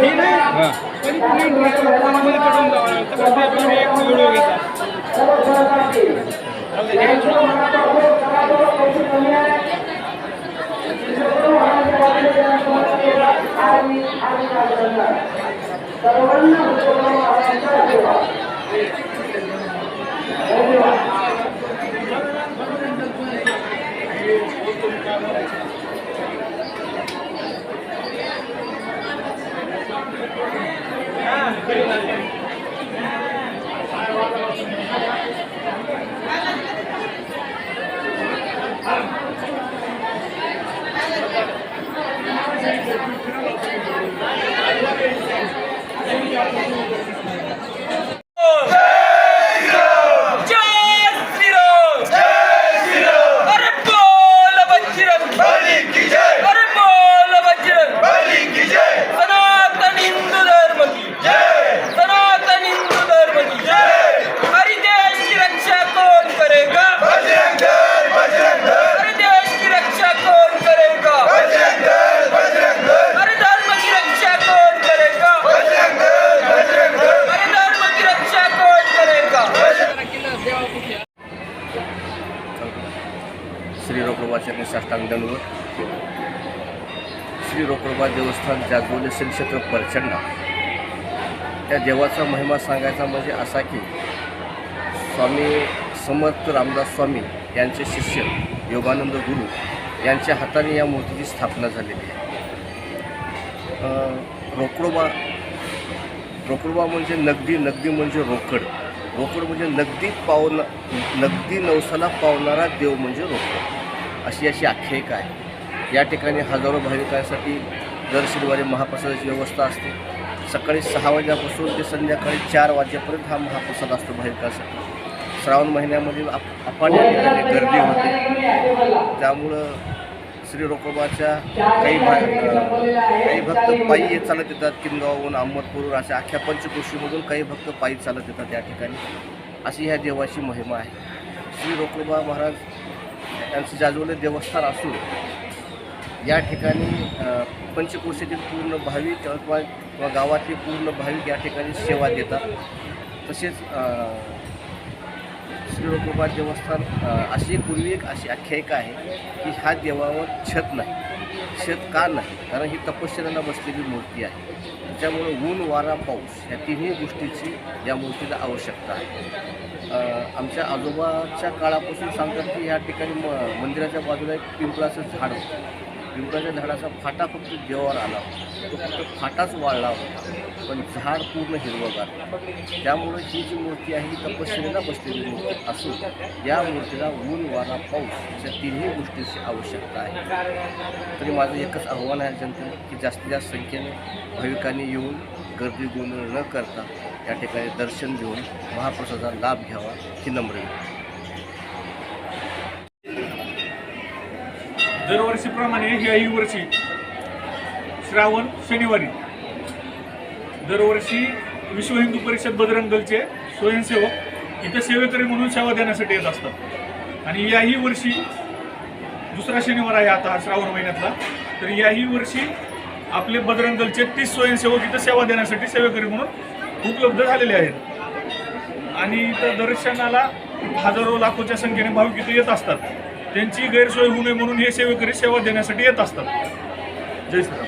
वाटतं का ही नाही हां तरी तुम्ही कोणामध्ये चढून जावं लागतं पण ते तुम्ही एक व्हिडिओ घेता चालतंय, श्री रोकडोबा देवस्थान जागवले श्री क्षेत्र प्रचंड. त्या देवाचा महिमा सांगायचा म्हणजे असा की स्वामी समर्थ रामदास स्वामी यांचे शिष्य योगानंद गुरु यांच्या हाताने या मूर्तीची स्थापना झालेली आहे. रोकडोबा रोकडोबा म्हणजे नगदी नगदी म्हणजे रोकड. रोकड म्हणजे नगदी पावन नगदी नवसाला पावणारा देव म्हणजे रोकड. अशी अशी आख्यायिका आहे. या ठिकाणी हजारो भाविकांसाठी दर शनिवारी महाप्रसादाची व्यवस्था असते. सकाळी सहा वाजल्यापासून ते संध्याकाळी चार वाजेपर्यंत हा महाप्रसाद असतो भाविकांसाठी. श्रावण महिन्यामध्ये आप अपाट ठिकाणी गर्दी होते. त्यामुळं श्री रोकोबाच्या काही भा काही भक्त पायी येत चालत येतात किनगावहून अहमदपूरहून अशा अख्ख्या पंचकृषीमधून काही भक्त पायी चालत येतात या ठिकाणी. अशी ह्या देवाची महिमा आहे. श्री रोकोबा महाराज यांचं जाजवले देवस्थान असून या ठिकाणी अ, पंचकोशीतील पूर्ण भाविक किंवा किंवा गावातले पूर्ण भाविक या ठिकाणी सेवा देतात. तसेच अ, देवस्थान अशी पूर्वी एक अशी आख्यायिका आहे की ह्या देवावर छत नाही. छत का नाही? कारण ही तपश्चर्याला बसलेली मूर्ती आहे. त्याच्यामुळं ऊन वारा पाऊस या तिन्ही गोष्टीची या मूर्तीला आवश्यकता आहे. आमच्या आजोबाच्या काळापासून सांगतात की या ठिकाणी म मंदिराच्या बाजूला एक पिंपळाचं झाड होतं. पिंपळाच्या झाडाचा फाटा फक्त देवावर आला तो फक्त फाटाच वाळला होता. पण झाड पूर्ण हिरवगार. त्यामुळे ही जी मूर्ती आहे ही तपश्चर्याला बसलेली मूर्ती असून या मूर्तीला ऊन वारा पाऊस या तिन्ही गोष्टीची आवश्यकता आहे. तरी माझं एकच आव्हान आहे जनतेला की जास्तीत जास्त संख्येने भाविकांनी येऊन गर्दी गोंधळ न करता या ठिकाणी दर्शन घेऊन महाप्रसादाचा लाभ घ्यावा ही नम्र दरवर्षीप्रमाणे याही वर्षी श्रावण शनिवारी. दरवर्षी विश्व हिंदू परिषद बजरंग दलचे स्वयंसेवक इथं सेवेकरी म्हणून सेवा देण्यासाठी येत असतात. आणि याही वर्षी दुसरा शनिवार आहे आता श्रावण महिन्यातला. तर याही वर्षी आपले बजरंग दलचे तीस स्वयंसेवक इथं सेवा देण्यासाठी सेवेकरी म्हणून उपलब्ध झालेले आहेत. आणि इथं दर्शनाला हजारो लाखोच्या संख्येने भाविक इथे येत असतात. त्यांची गैरसोय होऊ नये म्हणून हे सेवेकरी सेवा देण्यासाठी येत असतात. जय श्रीराम.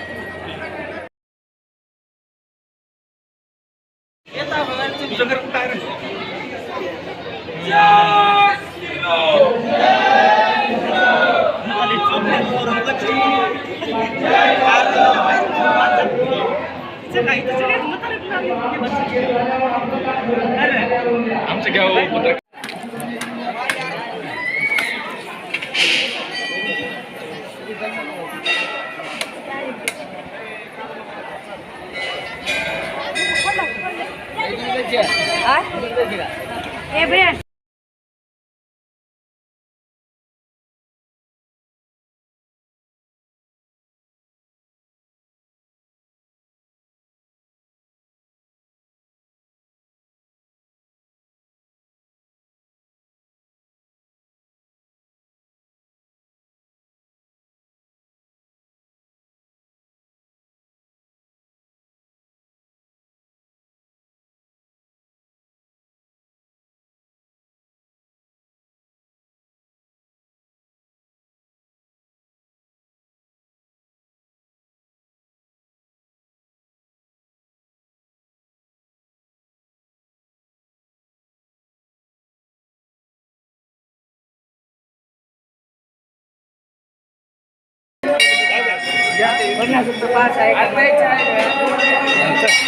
तुझं घर कुठं आहे रे? आमचं घ्यावं É, Hebreus. भैया वर्षाचं एक घ्या वाटलं